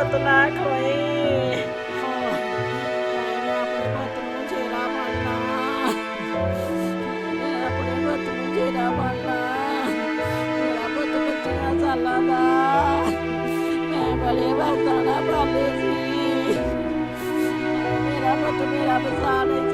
ਪੁੱਤ ਨਾ ਖੋਈ ਮੈਂ ਆਪਣੇ ਪੁੱਤ ਨੂੰ ਜੇਰਾ ਬਣਨਾ ਮੈਂ ਆਪਣੇ ਪੁੱਤ ਨੂੰ ਜੇਰਾ ਬਣਨਾ ਮੇਰਾ ਪੁੱਤ ਬੱਚਿਆਂ ਸਾਲਾਂ ਦਾ ਮੈਂ ਬੜੇ ਵਰਤਾਂ ਪਾਲੇ ਸੀ ਮੇਰਾ ਪੁੱਤ ਮੇਰਾ ਬਸਾ ਨਹੀਂ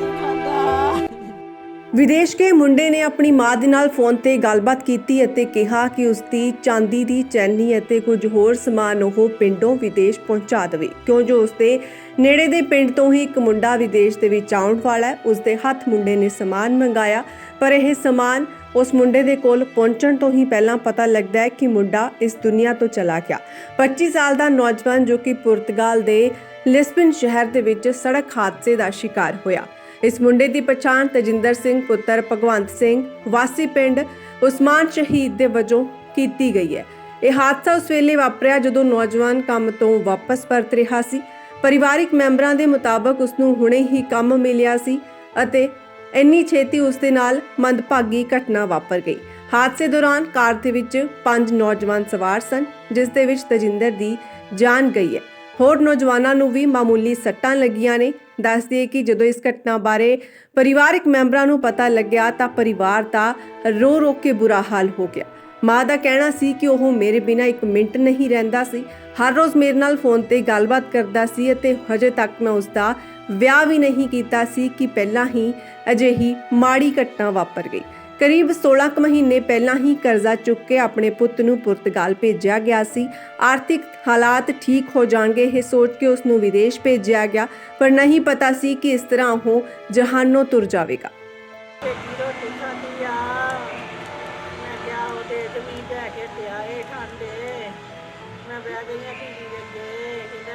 ਵਿਦੇਸ਼ ਕੇ ਮੁੰਡੇ ਨੇ ਆਪਣੀ ਮਾਂ ਦੇ ਨਾਲ ਫੋਨ ਤੇ ਗੱਲਬਾਤ ਕੀਤੀ ਅਤੇ ਕਿਹਾ ਕਿ ਉਸ ਦੀ ਚਾਂਦੀ ਦੀ ਚੈਨੀ ਅਤੇ ਕੁਝ ਹੋਰ ਸਮਾਨ ਉਹ ਪਿੰਡੋਂ ਵਿਦੇਸ਼ ਪਹੁੰਚਾ ਦੇਵੇ। ਕਿਉਂ ਜੋ ਉਸ ਦੇ ਨੇੜੇ ਦੇ ਪਿੰਡ ਤੋਂ ਹੀ ਇੱਕ ਮੁੰਡਾ ਵਿਦੇਸ਼ ਦੇ ਵਿੱਚ ਆਉਣ ਵਾਲਾ ਹੈ ਉਸ ਦੇ ਹੱਥ ਮੁੰਡੇ ਨੇ ਸਮਾਨ ਮੰਗਾਇਆ। ਪਰ ਇਹ ਸਮਾਨ ਉਸ ਮੁੰਡੇ ਦੇ ਕੋਲ ਪਹੁੰਚਣ ਤੋਂ ਹੀ ਪਹਿਲਾਂ ਪਤਾ ਲੱਗਦਾ ਹੈ ਕਿ ਮੁੰਡਾ ਇਸ ਦੁਨੀਆ ਤੋਂ ਚਲਾ ਗਿਆ। 25 ਸਾਲ ਦਾ ਨੌਜਵਾਨ ਜੋ ਕਿ ਪੁਰਤਗਾਲ ਦੇ ਲਿਸਬਨ ਸ਼ਹਿਰ ਦੇ ਵਿੱਚ ਸੜਕ ਹਾਦਸੇ ਦਾ ਸ਼ਿਕਾਰ ਹੋਇਆ। ਇਸ ਮੁੰਡੇ ਦੀ ਪਛਾਣ ਤਜਿੰਦਰ ਸਿੰਘ, ਪੁੱਤਰ ਭਗਵੰਤ ਸਿੰਘ, ਵਾਸੀ ਪਿੰਡ ਉਸਮਾਨ ਸ਼ਹੀਦ ਦੇ ਵਜੋਂ ਕੀਤੀ ਗਈ ਹੈ। ਇਹ ਹਾਦਸਾ ਉਸ ਵੇਲੇ ਵਾਪਰਿਆ ਜਦੋਂ ਨੌਜਵਾਨ ਕੰਮ ਤੋਂ ਵਾਪਸ ਪਰਤ ਰਿਹਾ ਸੀ। ਪਰਿਵਾਰਿਕ ਮੈਂਬਰਾਂ ਦੇ ਮੁਤਾਬਕ ਉਸ ਨੂੰ ਹੁਣੇ ਹੀ ਕੰਮ ਮਿਲਿਆ ਸੀ ਅਤੇ ਇੰਨੀ ਛੇਤੀ ਉਸ ਦੇ ਨਾਲ ਮੰਦਭਾਗੀ ਘਟਨਾ ਵਾਪਰ ਗਈ। ਹਾਦਸੇ ਦੌਰਾਨ ਕਾਰ ਦੇ ਵਿੱਚ ਪੰਜ ਨੌਜਵਾਨ ਸਵਾਰ ਸਨ, ਜਿਸ ਦੇ ਵਿੱਚ ਤਜਿੰਦਰ ਦੀ ਜਾਨ ਗਈ ਹੈ। ਹੋਰ ਨੌਜਵਾਨਾਂ ਨੂੰ ਵੀ ਮਾਮੂਲੀ ਸੱਟਾਂ ਲੱਗੀਆਂ ਨੇ। ਦੱਸ ਦਈਏ ਕਿ ਜਦੋਂ ਇਸ ਘਟਨਾ ਬਾਰੇ ਪਰਿਵਾਰਕ ਮੈਂਬਰਾਂ ਨੂੰ ਪਤਾ ਲੱਗਿਆ ਤਾਂ ਪਰਿਵਾਰ ਦਾ ਰੋ ਰੋ ਕੇ ਬੁਰਾ ਹਾਲ ਹੋ ਗਿਆ। ਮਾਂ ਦਾ ਕਹਿਣਾ ਸੀ ਕਿ ਉਹ ਮੇਰੇ ਬਿਨਾਂ ਇੱਕ ਮਿੰਟ ਨਹੀਂ ਰਹਿੰਦਾ ਸੀ। ਹਰ ਰੋਜ਼ ਮੇਰੇ ਨਾਲ ਫੋਨ ਤੇ ਗੱਲਬਾਤ ਕਰਦਾ ਸੀ ਅਤੇ ਹਜੇ ਤੱਕ ਮੈਂ ਉਸ ਦਾ ਵਿਆਹ ਵੀ ਨਹੀਂ ਕੀਤਾ ਸੀ ਕਿ ਪਹਿਲਾਂ ਹੀ ਅਜਿਹੀ ਮਾੜੀ ਘਟਨਾ ਵਾਪਰ ਗਈ। ਕਰੀਬ 16 ਕੁ ਮਹੀਨੇ ਪਹਿਲਾਂ ਹੀ ਕਰਜ਼ਾ ਚੁੱਕ ਕੇ ਆਪਣੇ ਪੁੱਤ ਨੂੰ ਪੁਰਤਗਾਲ ਭੇਜਿਆ ਗਿਆ ਸੀ। ਆਰਥਿਕ ਹਾਲਾਤ ਠੀਕ ਹੋ ਜਾਣਗੇ ਇਹ ਸੋਚ ਕੇ ਉਸ ਨੂੰ ਵਿਦੇਸ਼ ਭੇਜਿਆ ਗਿਆ, ਪਰ ਨਹੀਂ ਪਤਾ ਸੀ ਕਿ ਇਸ ਤਰ੍ਹਾਂ ਉਹ ਜਹਾਨੋਂ ਤੁਰ ਜਾਵੇਗਾ।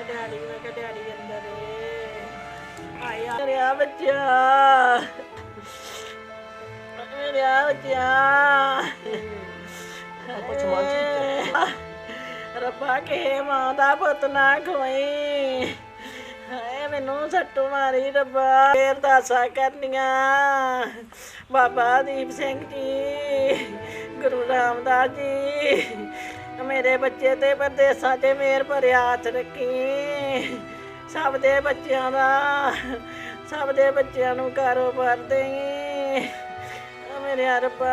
ਡੈਡੀ, ਮੈਂ ਕਿਹਾ ਡੈਡੀ ਅੰਦਰ ਏ। ਆਇਆ ਮੇਰਾ ਬੱਚਾ ਮੇਰਾ ਬੱਚਾ ਰੱਬਾ ਕੇ ਮਾਂ ਦਾ ਪੁੱਤ ਨਾ ਖੋਈ ਹਾਏ ਮੈਨੂੰ ਸੱਟੂ ਮਾਰੀ ਰੱਬਾ। ਫੇਰ ਦਾਸਾ ਕਰਨੀਆਂ। ਬਾਬਾ ਦੀਪ ਸਿੰਘ ਜੀ ਗੁਰੂ ਰਾਮਦਾਸ ਜੀ ਮੇਰੇ ਬੱਚੇ ਤੇ ਪਰਦੇਸਾਂ 'ਚ ਮੇਰ ਭਰਿਆ ਹੱਥ ਰੱਖੀ। ਸਭ ਦੇ ਬੱਚਿਆਂ ਦਾ ਸਭ ਦੇ ਬੱਚਿਆਂ ਨੂੰ ਕਾਰੋਬਾਰ ਦੇਈ। ਮੇਰੇ ਰੱਬਾ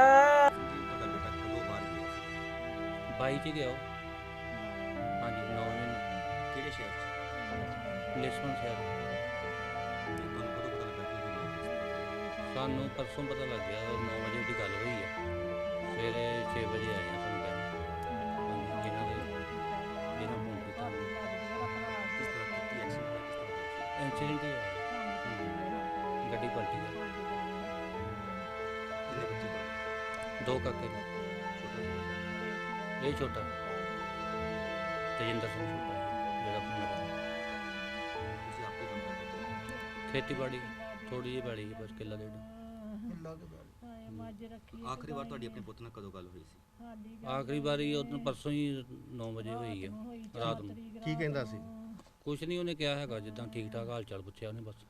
ਤੁਹਾਡਾ ਬੇਟਾ ਕਦੋਂ ਬਾਹਰ ਗਿਆ ਸੀ ਬਾਈ ਚ ਗਿਆ ਉਹ? ਹਾਂਜੀ ਨੌ ਮਹੀਨੇ। ਕਿਹੜੇ ਸ਼ਹਿਰ 'ਚ? ਲਿਸਬਨ ਸ਼ਹਿਰ। ਤੇ ਤੁਹਾਨੂੰ ਕਦੋਂ ਪਤਾ ਲੱਗਾ ਕਿ ਸਾਨੂੰ ਪਰਸੋਂ ਪਤਾ ਲੱਗ ਗਿਆ 9 ਵਜੇ ਦੀ ਗੱਲ ਹੋਈ ਹੈ ਸਵੇਰੇ 6 ਵਜੇ ਆਏ ਹਾਂ ਸਾਨੂੰ ਹਾਂਜੀ ਜਿਨ੍ਹਾਂ ਦੇ ਜਿਨ੍ਹਾਂ ਫੋਨ ਕੀਤਾ ਕਿਸ ਤਰ੍ਹਾਂ ਕੀਤੀ ਐਕਸੀਡੈਂਟ ਕਿਸ ਤਰ੍ਹਾਂ ਹੋਇਆ। ਹੀ। ਗੱਡੀ ਪਲਟੀ ਗਈ ਕਿੰਨੇ ਬੱਚੇ ਤੁਹਾਡੇ ਦੋ ਕਾਕੇ ਨੇ ਛੋਟਾ ਜਿਹਾ ਇਹ ਛੋਟਾ। ਤੇਜਿੰਦਰ ਸਿੰਘ ਛੋਟਾ ਹੈ, ਜਿਹੜਾ ਫੋਨ ਤੁਸੀਂ ਆਪੇ ਕੰਮ ਕਰਦੇ ਹੋ। ਖੇਤੀਬਾੜੀ ਥੋੜੀ ਜਿਹੀ ਬਾੜੀ ਬਸ ਕਿੱਲਾ ਡੇਢ। ਆਖਰੀ ਵਾਰ ਤੁਹਾਡੀ ਆਪਣੇ ਪੁੱਤ ਨਾਲ ਕਦੋਂ ਗੱਲ ਹੋਈ ਸੀ? ਆਖਰੀ ਵਾਰੀ ਉਹ ਪਰਸੋਂ ਹੀ 9 ਵਜੇ ਹੋਈ ਹੈ। ਰਾਤ ਨੂੰ ਕੀ ਕਹਿੰਦਾ ਸੀ? ਕੁਛ ਨਹੀਂ ਉਹਨੇ ਕਿਹਾ ਹੈਗਾ ਜਿੱਦਾਂ ਠੀਕ ਠਾਕ ਹਾਲ ਚਾਲ ਪੁੱਛਿਆ ਉਹਨੇ ਬਸ।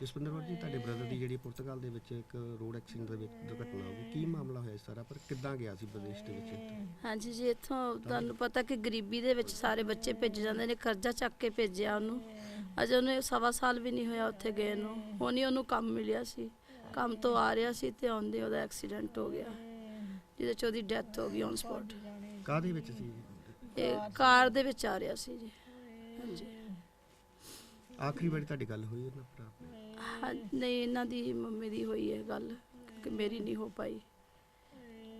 ਜਸਵਿੰਦਰ ਕੌਰ ਜੀ ਤੁਹਾਡੇ ਬ੍ਰਦਰ ਦੀ ਜਿਹੜੀ ਪੁਰਤਗਾਲ ਦੇ ਵਿੱਚ ਇੱਕ ਰੋਡ ਐਕਸੀਡੈਂਟ ਦੇ ਵਿੱਚ ਦੁਰਘਟਨਾ ਹੋ ਗਈ ਕੀ ਮਾਮਲਾ ਹੋਇਆ ਸਾਰਾ? ਪਰ ਕਿੱਦਾਂ ਗਿਆ ਸੀ ਵਿਦੇਸ਼ ਦੇ ਵਿੱਚ ਹਾਂਜੀ ਜੀ ਇੱਥੋਂ ਤੁਹਾਨੂੰ ਪਤਾ ਕਿ ਗਰੀਬੀ ਦੇ ਵਿੱਚ ਸਾਰੇ ਬੱਚੇ ਭੇਜ ਜਾਂਦੇ ਨੇ ਕਰਜ਼ਾ ਚੱਕ ਕੇ ਭੇਜਿਆ ਉਹਨੂੰ। ਅਜੇ ਉਹਨੇ ਸਵਾ ਸਾਲ ਵੀ ਨਹੀਂ ਹੋਇਆ ਉੱਥੇ ਗਏ ਨੂੰ। ਹੁਣ ਉਹਨੂੰ ਕੰਮ ਮਿਲਿਆ ਸੀ ਕੰਮ ਤੋਂ ਆ ਰਿਹਾ ਸੀ ਤੇ ਆਉਂਦੇ ਉਹਦਾ ਐਕਸੀਡੈਂਟ ਹੋ ਗਿਆ ਜਿਹਦੇ ਚ ਉਹਦੀ ਡੈਥ ਹੋ ਗਈ ਔਨ ਸਪੌਟ ਕਾਹਦੇ ਵਿੱਚ ਸੀ? ਇਹ ਕਾਰ ਦੇ ਵਿੱਚ ਆ ਰਿਹਾ ਸੀ ਜੀ ਹਾਂਜੀ। ਆਖਰੀ ਵਾਰੀ ਤੁਹਾਡੀ ਗੱਲ ਹੋਈ ਉਹਨਾਂ? ਹਾਂ ਨਹੀਂ ਇਹਨਾਂ ਦੀ ਮੰਮੀ ਦੀ ਹੋਈ ਹੈ ਗੱਲ ਕਿ ਮੇਰੀ ਨਹੀਂ ਹੋ ਪਾਈ।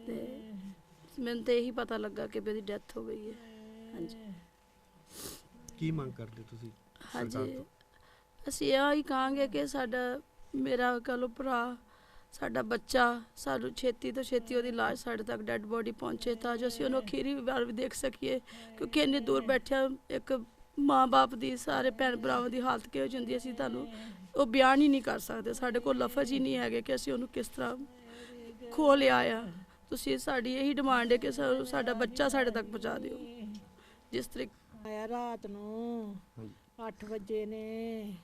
ਤੇ ਮੈਨੂੰ ਤੇ ਇਹੀ ਪਤਾ ਲੱਗਾ ਕਿ ਵੀ ਉਹਦੀ ਡੈਥ ਹੋ ਗਈ ਹੈ। ਹਾਂਜੀ। ਕੀ ਮੰਗ ਕਰਦੇ ਤੁਸੀਂ ਸਰਕਾਰ ਹਾਂਜੀ। ਤੋਂ? ਅਸੀਂ ਇਹ ਹੀ ਕਹਾਂਗੇ ਕਿ ਸਾਡਾ ਮੇਰਾ ਕਹ ਲਓ ਭਰਾ ਸਾਡਾ ਬੱਚਾ ਸਾਨੂੰ ਛੇਤੀ ਤੋਂ ਛੇਤੀ ਉਹਦੀ ਲਾਸ਼ ਸਾਡੇ ਤੱਕ ਡੈੱਡ ਬੋਡੀ ਪਹੁੰਚੇ ਤਾਂ ਜੋ ਅਸੀਂ ਉਹਨੂੰ ਅਖੀਰੀ ਵਾਰ ਵੀ ਦੇਖ ਸਕੀਏ ਕਿਉਂਕਿ ਇੰਨੀ ਦੂਰ ਬੈਠਿਆ ਇੱਕ ਮਾਂ-ਬਾਪ ਦੀ ਸਾਰੇ ਭੈਣ ਭਰਾਵਾਂ ਦੀ ਹਾਲਤ ਕਿਹੋ ਜਿਹੀ ਹੁੰਦੀ ਹੈ, ਅਸੀਂ ਤੁਹਾਨੂੰ ਉਹ ਬਿਆਨ ਹੀ ਨਹੀਂ ਕਰ ਸਕਦੇ। ਸਾਡੇ ਕੋਲ ਲਫ਼ਜ਼ ਹੀ ਨਹੀਂ ਹੈਗੇ ਕਿ ਅਸੀਂ ਉਹਨੂੰ ਕਿਸ ਤਰ੍ਹਾਂ ਖੋ ਲਿਆ ਆ। ਤੁਸੀਂ ਸਾਡੀ ਇਹੀ ਡਿਮਾਂਡ ਹੈ ਕਿ ਸਾ- ਸਾਡਾ ਬੱਚਾ ਸਾਡੇ ਤੱਕ ਪਹੁੰਚਾ ਦਿਓ। ਜਿਸ ਤਰੀਕੇ ਆਇਆ ਰਾਤ ਨੂੰ ਹਾਂਜੀ 8 ਵਜੇ ਨੇ।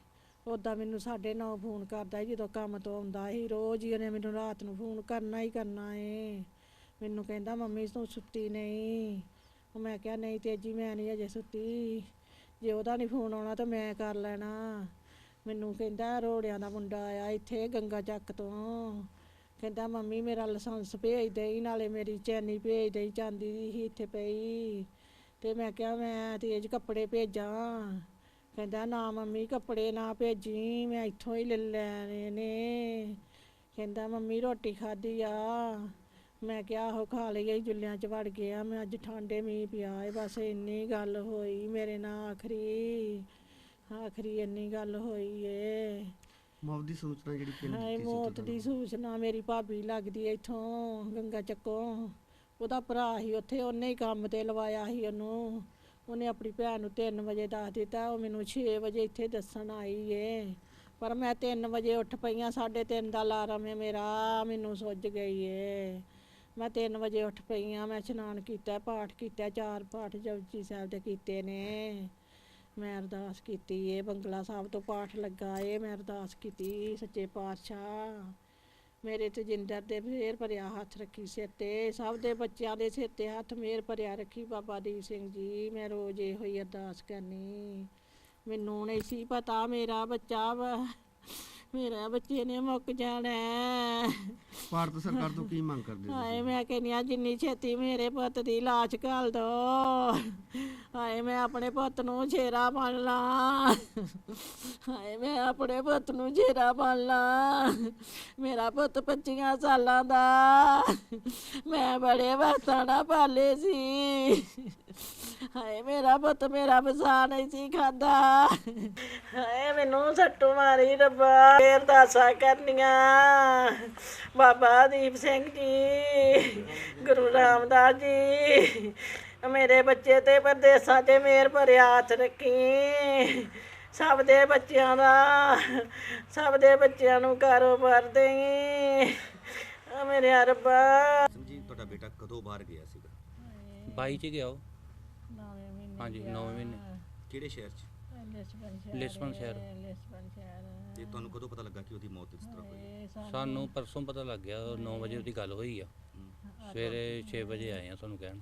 ਉਦਾਂ ਮੈਨੂੰ 9:30 ਫੋਨ ਕਰਦਾ ਸੀ ਜਦੋਂ ਕੰਮ ਤੋਂ ਆਉਂਦਾ ਸੀ। ਰੋਜ਼ ਹੀ ਉਹਨੇ ਮੈਨੂੰ ਰਾਤ ਨੂੰ ਫੋਨ ਕਰਨਾ ਹੀ ਕਰਨਾ ਏ। ਮੈਨੂੰ ਕਹਿੰਦਾ ਮੰਮੀ ਤੂੰ ਸੁੱਤੀ ਨਹੀਂ? ਉਹ ਮੈਂ ਕਿਹਾ ਨਹੀਂ ਤੇਜੀ ਮੈਂ ਨਹੀਂ ਅਜੇ ਸੁੱਤੀ। ਜੇ ਉਹਦਾ ਨਹੀਂ ਫੋਨ ਆਉਣਾ ਤਾਂ ਮੈਂ ਕਰ ਲੈਣਾ। ਮੈਨੂੰ ਕਹਿੰਦਾ ਰੋੜਿਆਂ ਦਾ ਮੁੰਡਾ ਆਇਆ ਇੱਥੇ ਗੰਗਾ ਚੱਕ ਤੋਂ। ਕਹਿੰਦਾ, ਮੰਮੀ, ਮੇਰਾ ਲਾਇਸੈਂਸ ਭੇਜ ਦੇਈ, ਨਾਲੇ ਮੇਰੀ ਚੈਨੀ ਭੇਜ ਦੇਈ, ਚਾਂਦੀ ਦੀ ਸੀ ਇੱਥੇ ਪਈ। ਤੇ ਮੈਂ ਕਿਹਾ, ਮੈਂ ਤੇਜ ਕੱਪੜੇ ਭੇਜਾਂ। ਕਹਿੰਦਾ, ਨਾ ਮੰਮੀ, ਕੱਪੜੇ ਨਾ ਭੇਜੀ, ਮੈਂ ਇੱਥੋਂ ਹੀ ਲੈ ਲੈਣੇ ਨੇ। ਕਹਿੰਦਾ, ਮੰਮੀ, ਰੋਟੀ ਖਾਧੀ ਆ। ਮੈਂ ਕਿਹਾ ਆਹੋ ਖਾ ਲਈ ਅਸੀਂ ਜੁੱਲਿਆਂ 'ਚ ਵੜ ਗਿਆ ਮੈਂ ਅੱਜ ਠੰਡੇ ਮੀਂਹ ਪਿਆ ਏ ਬਸ ਇੰਨੀ ਗੱਲ ਹੋਈ ਮੇਰੇ ਨਾਲ ਆਖਰੀ ਆਖਰੀ ਇੰਨੀ ਗੱਲ ਹੋਈ ਏ। ਮੌਤ ਦੀ ਸੂਚਨਾ ਜਿਹੜੀ ਪਿੰਡ ਹਾਏ ਦਿੱਤੀ ਸੀ ਮੌਤ? ਦੀ ਸੂਚਨਾ ਮੇਰੀ ਭਾਬੀ ਲੱਗਦੀ ਐ ਇੱਥੋਂ ਗੰਗਾ ਚੱਕੋਂ। ਉਹਦਾ ਭਰਾ ਸੀ ਉੱਥੇ ਉਹਨੇ ਹੀ ਕੰਮ ਤੇ ਲਵਾਇਆ ਸੀ ਉਹਨੂੰ। ਉਹਨੇ ਆਪਣੀ ਭੈਣ ਨੂੰ 3 ਵਜੇ ਦੱਸ ਦਿੱਤਾ ਉਹ ਮੈਨੂੰ 6 ਵਜੇ ਇੱਥੇ ਦੱਸਣ ਆਈ ਏ। ਪਰ ਮੈਂ 3 ਵਜੇ ਉੱਠ ਪਈਆਂ 3:30 ਦਾ ਅਲਾਰਮ ਏ ਮੇਰਾ ਮੈਨੂੰ ਸੁੱਜ ਗਈ ਏ। ਮੈਂ 3 ਵਜੇ ਉੱਠ ਪਈ ਆ, ਮੈਂ ਇਸ਼ਨਾਨ ਕੀਤਾ, ਪਾਠ ਕੀਤਾ, ਚਾਰ ਪਾਠ ਜਪਜੀ ਸਾਹਿਬ ਦੇ ਕੀਤੇ ਨੇ। ਮੈਂ ਅਰਦਾਸ ਕੀਤੀ ਏ, ਬੰਗਲਾ ਸਾਹਿਬ ਤੋਂ ਪਾਠ ਲੱਗਾ ਏ, ਮੈਂ ਅਰਦਾਸ ਕੀਤੀ ਸੱਚੇ ਪਾਤਸ਼ਾਹ। ਮੇਰੇ ਤੇ ਜਿੰਦਰ ਦੇ ਫੇਰ ਭਰਿਆ ਹੱਥ ਰੱਖੀ ਸਿਰ ਤੇ, ਸਭ ਦੇ ਬੱਚਿਆਂ ਦੇ ਸਿਰ ਤੇ ਹੱਥ ਮੇਰ ਭਰਿਆ ਰੱਖੀ ਬਾਬਾ ਦੀਪ ਸਿੰਘ ਜੀ, ਮੈਂ ਰੋਜ਼ ਇਹੋ ਹੀ ਅਰਦਾਸ ਕਰਨੀ। ਮੈਨੂੰ ਨਹੀਂ ਸੀ ਪਤਾ ਮੇਰਾ ਬੱਚਾ ਵਾ। ਮੇਰਾ ਬੱਚੇ ਨੇ ਮੁੱਕ ਜਾਣਾ। ਭਾਰਤ ਸਰਕਾਰ ਤੋਂ ਕੀ ਮੰਗ ਕਰਦੇ ਹਾਏ ਮੈਂ ਕਹਿੰਦੀ ਆ ਜਿੰਨੀ ਛੇਤੀ ਮੇਰੇ ਪੁੱਤ ਦੀ ਲਾਸ਼ ਘਾਲ ਦੋ। ਹਾਏ ਮੈਂ ਆਪਣੇ ਪੁੱਤ ਨੂੰ ਛੇਰਾ ਬਣ ਲਾ। ਹਾਏ ਮੈਂ ਆਪਣੇ ਪੁੱਤ ਨੂੰ ਛੇਰਾ ਬਣ ਲਾ। ਮੇਰਾ ਪੁੱਤ 25 ਸਾਲਾਂ ਦਾ। ਮੈਂ ਬੜੇ ਨਾਲ ਪਾਲੇ ਸੀ। ਹਾਏ ਮੇਰਾ ਪੁੱਤ ਮੇਰਾ ਵਸਾ ਨਹੀਂ ਸੀ ਖਾਂਦਾ। ਹਾਏ ਮੈਨੂੰ ਸੱਟੂ ਮਾਰੀ ਰੱਬਾ। ਫੇਰ ਦਾਸਾ ਕਰਨੀਆਂ। ਬਾਬਾ ਦੀਪ ਸਿੰਘ ਜੀ ਗੁਰੂ ਰਾਮਦਾਸ ਜੀ ਮੇਰੇ ਬੱਚੇ ਤੇ ਪਰਦੇਸਾਂ 'ਚ ਮੇਰ ਭਰਿਆ ਹੱਥ ਰੱਖੀ। ਸਭ ਦੇ ਬੱਚਿਆਂ ਦਾ ਸਭ ਦੇ ਬੱਚਿਆਂ ਨੂੰ ਕਾਰੋਬਾਰ ਦੇਈ। ਆ ਮੇਰੇ ਰੱਬਾ ਜੀ ਤੁਹਾਡਾ ਬੇਟਾ ਕਦੋਂ ਬਾਹਰ ਗਿਆ ਸੀਗਾ? 22 ਚ ਗਿਆ ਉਹ? ਹਾਂਜੀ 9 ਮਹੀਨੇ। ਕਿਹੜੇ ਸ਼ਹਿਰ 'ਚ? ਲਿਸਬਨ ਸ਼ਹਿਰ। ਤੇ ਤੁਹਾਨੂੰ ਕਦੋਂ ਪਤਾ ਲੱਗਾ ਕਿ ਉਹਦੀ ਮੌਤ ਇਸ ਤਰ੍ਹਾਂ ਹੋਈ? ਸਾਨੂੰ ਪਰਸੋਂ ਪਤਾ ਲੱਗ ਗਿਆ 9 ਵਜੇ ਉਹਦੀ ਗੱਲ ਹੋਈ ਆ। ਸਵੇਰੇ 6 ਵਜੇ ਆਏ ਆ ਤੁਹਾਨੂੰ ਕਹਿਣ।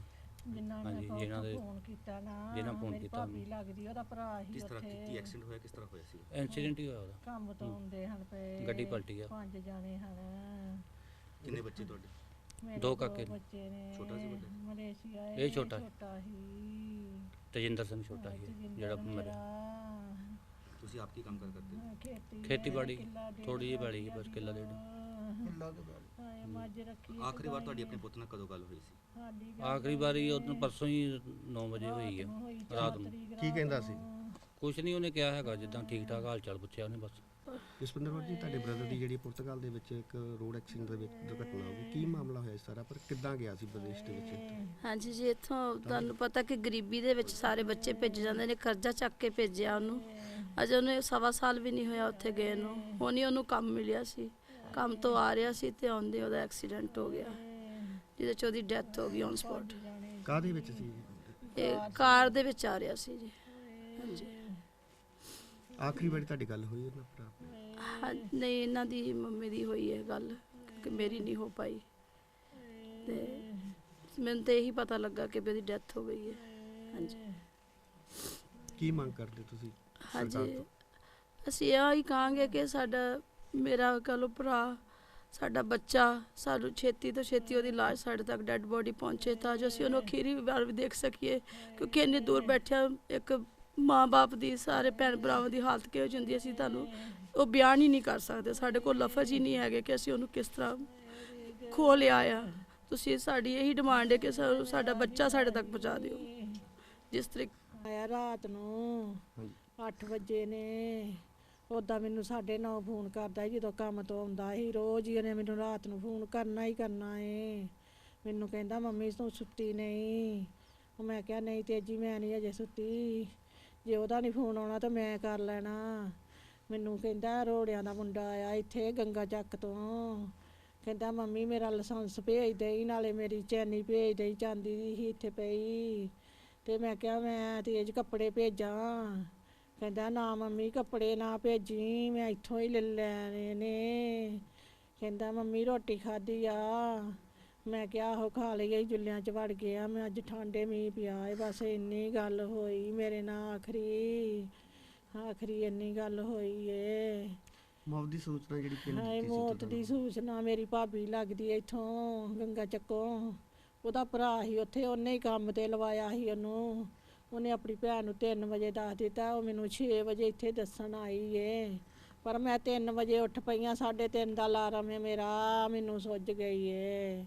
ਜਿੰਨਾ ਹਾਂਜੀ ਦੇ ਫੋਨ ਕੀਤਾ ਨਾ ਜਿਨ੍ਹਾਂ phone ਮੇਰੀ ਕੀਤਾ ਭਾਬੀ ਲੱਗਦੀ ਉਹਦਾ ਭਰਾ ਸੀ ਕਿਸ ਤਰ੍ਹਾਂ ਕੀ ਉੱਥੇ ਐਕਸੀਡੈਂਟ ਹੋਇਆ ਕਿਸ ਤਰ੍ਹਾਂ ਹੋਇਆ ਸੀ? ਇਨਸੀਡੈਂਟ ਹੀ ਹੋਇਆ ਉਹਦਾ। ਕੰਮ ਤੋਂ ਆਉਂਦੇ ਹਨ ਪਏ ਗੱਡੀ ਪਲਟੀ ਆ। ਪੰਜ ਜਾਣੇ ਹਨ। ਕਿੰਨੇ ਬੱਚੇ ਤੁਹਾਡੇ? ਮੇਰੇ ਦੋ ਕਾਕੇ ਨੇ। ਬੱਚੇ ਨੇ ਛੋਟਾ ਸੀ ਵੱਡਾ? ਮਲੇਸ਼ੀਆ ਇਹ ਛੋਟਾ। ਛੋਟਾ ਸੀ ਤੇਜਿੰਦਰ ਸਿੰਘ ਛੋਟਾ ਸੀ ਜਿਹੜਾ ਮਰਿਆ। ਮੇਰਾ ਤੁਸੀਂ ਆਪ ਕੀ ਕੰਮ ਕਰ ਕਰਦੇ ਹੋ? ਖੇਤੀ ਖੇਤੀਬਾੜੀ ਥੋੜੀ ਜਿਹੀ ਬਾੜੀ ਸੀ ਬਸ ਕਿੱਲਾ ਡੇਢ ਮੱਝ ਰੱਖੀ ਆਖਰੀ ਵਾਰ ਤੁਹਾਡੀ ਆਪਣੇ ਪੁੱਤ ਨਾਲ ਕਦੋਂ ਗੱਲ ਹੋਈ ਸੀ? ਆਖਰੀ ਵਾਰੀ ਉਹ ਪਰਸੋਂ ਹੀ 9 ਵਜੇ ਹੋਈ ਹੋਈ ਰਾਤ ਨੂੰ। ਕੀ ਕਹਿੰਦਾ ਸੀ? ਕੁਛ ਨਹੀਂ ਉਹਨੇ ਕਿਹਾ ਹੈਗਾ ਜਿੱਦਾਂ ਠੀਕ ਠਾਕ ਹਾਲ ਚਾਲ ਪੁੱਛਿਆ ਉਹਨੇ ਬਸ। ਜਸਪਿੰਦਰ ਕੌਰ ਜੀ ਤੁਹਾਡੇ ਬ੍ਰਦਰ ਦੀ ਜਿਹੜੀ ਪੁਰਤਗਾਲ ਦੇ ਵਿੱਚ ਇੱਕ ਰੋਡ ਐਕਸੀਡੈਂਟ ਦੇ ਵਿੱਚ ਦੁਰਘਟਨਾ ਹੋ ਗਈ। ਕੀ ਮਾਮਲਾ ਹੋਇਆ ਇਸ ਸਾਰਾ? ਪਰ ਕਿੱਦਾਂ ਗਿਆ ਸੀ ਵਿਦੇਸ਼ ਦੇ ਵਿੱਚ? ਹਾਂਜੀ ਜੀ ਇੱਥੋਂ ਤੁਹਾਨੂੰ ਪਤਾ ਕਿ ਗਰੀਬੀ ਦੇ ਵਿੱਚ ਸਾਰੇ ਬੱਚੇ ਭੇਜ ਜਾਂਦੇ ਨੇ ਕਰਜ਼ਾ ਚੱਕ ਕੇ ਭੇਜਿਆ ਉਹਨੂੰ। ਅਜੇ ਉਹਨੇ ਸਵਾ ਸਾਲ ਵੀ ਨਹੀਂ ਹੋਇਆ ਉੱਥੇ ਗਏ ਨੂੰ। ਹੁਣੀ ਉਹਨੂੰ ਕੰਮ ਮਿਲਿਆ ਸੀ। ਕੰਮ ਤੋਂ ਆ ਰਿਹਾ ਸੀ ਤੇ ਆਉਂਦੇ ਉਹਦਾ ਐਕਸੀਡੈਂਟ ਹੋ ਗਿਆ। ਜਿਹਦੇ ਚ ਉਹਦੀ ਡੈਥ ਹੋ ਗਈ ਔਨ ਸਪੌਟ ਕਾਹਦੇ ਵਿੱਚ ਸੀ? ਇਹ ਕਾਰ ਦੇ ਵਿੱਚ ਆ ਰਿਹਾ ਸੀ ਜੀ। ਹਾਂਜੀ। ਆਖਰੀ ਵਾਰੀ ਤੁਹਾਡੀ ਗੱਲ ਹੋਈ ਉਹਨਾਂ ਭਰਾ? ਹਾਂ ਨਹੀਂ ਇਹਨਾਂ ਦੀ ਮੰਮੀ ਦੀ ਹੋਈ ਹੈ ਗੱਲ ਕਿ ਮੇਰੀ ਨਹੀਂ ਹੋ ਪਾਈ। ਤੇ ਮੈਨੂੰ ਤੇ ਇਹੀ ਪਤਾ ਲੱਗਾ ਕਿ ਉਹਦੀ ਡੈਥ ਹੋ ਗਈ ਹੈ। ਹਾਂਜੀ। ਕੀ ਮੰਗ ਕਰਦੇ ਤੁਸੀਂ ਸਰਕਾਰ ਹਾਂਜੀ। ਤੋਂ? ਅਸੀਂ ਇਹ ਹੀ ਕਹਾਂਗੇ ਕਿ ਸਾਡਾ ਮੇਰਾ ਕਹ ਲਓ ਭਰਾ ਸਾਡਾ ਬੱਚਾ ਸਾਨੂੰ ਛੇਤੀ ਤੋਂ ਛੇਤੀ ਉਹਦੀ ਲਾਸ਼ ਸਾਡੇ ਤੱਕ ਡੈੱਡ ਬੋਡੀ ਪਹੁੰਚੇ ਤਾਂ ਜੋ ਅਸੀਂ ਉਹਨੂੰ ਅਖੀਰੀ ਵਾਰ ਵੀ ਦੇਖ ਸਕੀਏ ਕਿਉਂਕਿ ਇੰਨੀ ਦੂਰ ਬੈਠਿਆ ਇੱਕ ਮਾਂ-ਬਾਪ ਦੀ ਸਾਰੇ ਭੈਣ ਭਰਾਵਾਂ ਦੀ ਹਾਲਤ ਕਿਹੋ ਜਿਹੀ ਹੁੰਦੀ ਹੈ, ਅਸੀਂ ਤੁਹਾਨੂੰ ਉਹ ਬਿਆਨ ਹੀ ਨਹੀਂ ਕਰ ਸਕਦੇ। ਸਾਡੇ ਕੋਲ ਲਫ਼ਜ਼ ਹੀ ਨਹੀਂ ਹੈਗੇ ਕਿ ਅਸੀਂ ਉਹਨੂੰ ਕਿਸ ਤਰ੍ਹਾਂ ਖੋ ਲਿਆ ਆ। ਤੁਸੀਂ ਸਾਡੀ ਇਹੀ ਡਿਮਾਂਡ ਹੈ ਕਿ ਸਾਡਾ ਬੱਚਾ ਸਾਡੇ ਤੱਕ ਪਹੁੰਚਾ ਦਿਓ। ਜਿਸ ਤਰੀਕੇ ਆਇਆ ਰਾਤ ਨੂੰ 8 ਵਜੇ ਨੇ। ਉਦਾਂ ਮੈਨੂੰ 9:30 ਫੋਨ ਕਰਦਾ ਜਦੋਂ ਕੰਮ ਤੋਂ ਆਉਂਦਾ ਸੀ। ਰੋਜ਼ ਹੀ ਉਹਨੇ ਮੈਨੂੰ ਰਾਤ ਨੂੰ ਫੋਨ ਕਰਨਾ ਹੀ ਕਰਨਾ ਏ। ਮੈਨੂੰ ਕਹਿੰਦਾ, ਮੰਮੀ, ਤੂੰ ਸੁੱਤੀ ਨਹੀਂ? ਉਹ ਮੈਂ ਕਿਹਾ, ਨਹੀਂ ਤੇਜੀ, ਮੈਂ ਨਹੀਂ ਅਜੇ ਸੁੱਤੀ। ਜੇ ਉਹਦਾ ਨਹੀਂ ਫੋਨ ਆਉਣਾ ਤਾਂ ਮੈਂ ਕਰ ਲੈਣਾ। ਮੈਨੂੰ ਕਹਿੰਦਾ ਰੋੜਿਆਂ ਦਾ ਮੁੰਡਾ ਆਇਆ ਇੱਥੇ ਗੰਗਾ ਚੱਕ ਤੋਂ। ਕਹਿੰਦਾ, ਮੰਮੀ, ਮੇਰਾ ਲਾਇਸੈਂਸ ਭੇਜ ਦੇਈ, ਨਾਲੇ ਮੇਰੀ ਚੈਨੀ ਭੇਜ ਦੇਈ, ਚਾਂਦੀ ਦੀ ਸੀ ਇੱਥੇ ਪਈ। ਤੇ ਮੈਂ ਕਿਹਾ, ਮੈਂ ਤੇਜ ਕੱਪੜੇ ਭੇਜਾਂ। ਕਹਿੰਦਾ, ਨਾ ਮੰਮੀ, ਕੱਪੜੇ ਨਾ ਭੇਜੀ, ਮੈਂ ਇੱਥੋਂ ਹੀ ਲੈ ਲੈਣੇ ਨੇ। ਕਹਿੰਦਾ, ਮੰਮੀ, ਰੋਟੀ ਖਾਧੀ ਆ। ਮੈਂ ਕਿਹਾ ਉਹ ਖਾ ਲਈਏ ਜੁੱਲਿਆਂ ਚ ਵੜ ਗਿਆ। ਮੈਂ ਅੱਜ ਠਾਂਡੇ ਮੀਂਹ ਪਿਆ ਏ, ਬਸ ਇੰਨੀ ਗੱਲ ਹੋਈ ਮੇਰੇ ਨਾਲ ਆਖਰੀ। ਆਖਰੀ ਇੰਨੀ ਗੱਲ ਹੋਈ ਏ। ਮੌਤ ਦੀ ਸੂਚਨਾ ਜਿਹੜੀ ਪਿੰਡ ਹਾਏ ਦਿੱਤੀ ਸੀ ਮੌਤ? ਦੀ ਸੂਚਨਾ ਮੇਰੀ ਭਾਬੀ ਲੱਗਦੀ ਇੱਥੋਂ ਗੰਗਾ ਚੱਕੋਂ। ਉਹਦਾ ਭਰਾ ਸੀ ਉੱਥੇ ਉਹਨੇ ਹੀ ਕੰਮ ਤੇ ਲਵਾਇਆ ਸੀ ਉਹਨੂੰ। ਉਹਨੇ ਆਪਣੀ ਭੈਣ ਨੂੰ 3 ਵਜੇ ਦੱਸ ਦਿੱਤਾ ਉਹ ਮੈਨੂੰ 6 ਵਜੇ ਇੱਥੇ ਦੱਸਣ ਆਈ ਏ। ਪਰ ਮੈਂ 3 ਵਜੇ ਉੱਠ ਪਈਆਂ 3:30 ਦਾ ਅਲਾਰਮ ਏ ਮੇਰਾ ਮੈਨੂੰ ਸੁੱਜ ਗਈ ਏ।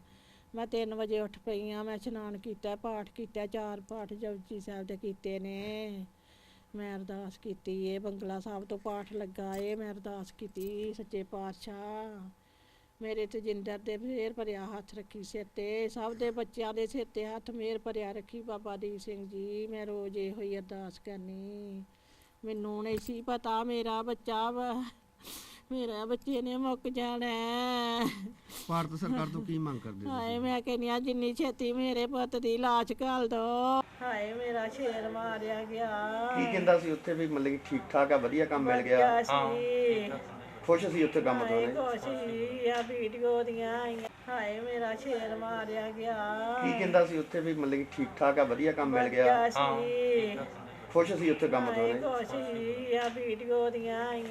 ਮੈਂ 3 ਵਜੇ ਉੱਠ ਪਈਆਂ ਮੈਂ ਇਸ਼ਨਾਨ ਕੀਤਾ ਪਾਠ ਕੀਤਾ ਚਾਰ ਪਾਠ ਜਪਜੀ ਸਾਹਿਬ ਦੇ ਕੀਤੇ ਨੇ। ਮੈਂ ਅਰਦਾਸ ਕੀਤੀ ਏ, ਬੰਗਲਾ ਸਾਹਿਬ ਤੋਂ ਪਾਠ ਲੱਗਾ ਏ, ਮੈਂ ਅਰਦਾਸ ਕੀਤੀ ਸੱਚੇ ਪਾਤਸ਼ਾਹ। ਮੇਰੇ ਤੇ ਜਿੰਦਰ ਦੇ ਮੇਰ ਭਰਿਆ ਹੱਥ ਰੱਖੀ ਸਿਰ ਤੇ, ਸਭ ਦੇ ਬੱਚਿਆਂ ਦੇ ਸਿਰ ਤੇ ਹੱਥ ਮੇਰ ਭਰਿਆ ਰੱਖੀ ਬਾਬਾ ਦੀਪ ਸਿੰਘ ਜੀ, ਮੈਂ ਰੋਜ਼ ਇਹੋ ਹੀ ਅਰਦਾਸ ਕਰਨੀ। ਮੈਨੂੰ ਨਹੀਂ ਸੀ ਪਤਾ ਮੇਰਾ ਬੱਚਾ ਵਾ। ਮੇਰਾ ਬੱਚੇ ਨੇ ਮੁੱਕ ਜਾਣਾ। ਹੈ। ਭਾਰਤ ਸਰਕਾਰ ਤੋਂ ਕੀ ਮੰਗ ਕਰਦੇ ਹੋ ਹਾਏ ਮੈਂ ਕਹਿੰਦੀ ਆ ਜਿੰਨੀ ਛੇਤੀ ਮੇਰੇ ਪੁੱਤ ਦੀ ਲਾਸ਼ ਘਾਲ ਦੋ। ਹਾਏ ਮੇਰਾ ਸ਼ੇਰ ਮਾਰਿਆ ਗਿਆ। ਕੀ ਕਹਿੰਦਾ ਸੀ? ਉੱਥੇ ਵੀ ਮਤਲਬ ਕਿ ਠੀਕ ਠਾਕ ਆ ਵਧੀਆ ਕੰਮ ਮਿਲ ਗਿਆ। ਸੀ। ਖੁਸ਼ ਸੀ ਉੱਥੇ ਕੰਮ ਤੋਂ ਹਾਏ ਨੇ ਆ ਵੀਡੀਓ ਦੀਆਂ ਆਈਆਂ। ਹਾਏ ਮੇਰਾ ਸ਼ੇਰ ਮਾਰਿਆ ਗਿਆ। ਕੀ ਕਹਿੰਦਾ ਸੀ? ਉੱਥੇ ਵੀ ਮਤਲਬ ਕਿ ਠੀਕ ਠਾਕ ਆ ਵਧੀਆ ਕੰਮ ਮਿਲ ਗਿਆ। ਸੀ। ਖੁਸ਼ ਸੀ ਉੱਥੇ ਕੰਮ ਤੋਂ ਨੇ ਆ ਵੀਡੀਓ ਦੀਆਂ ਆਈਆਂ।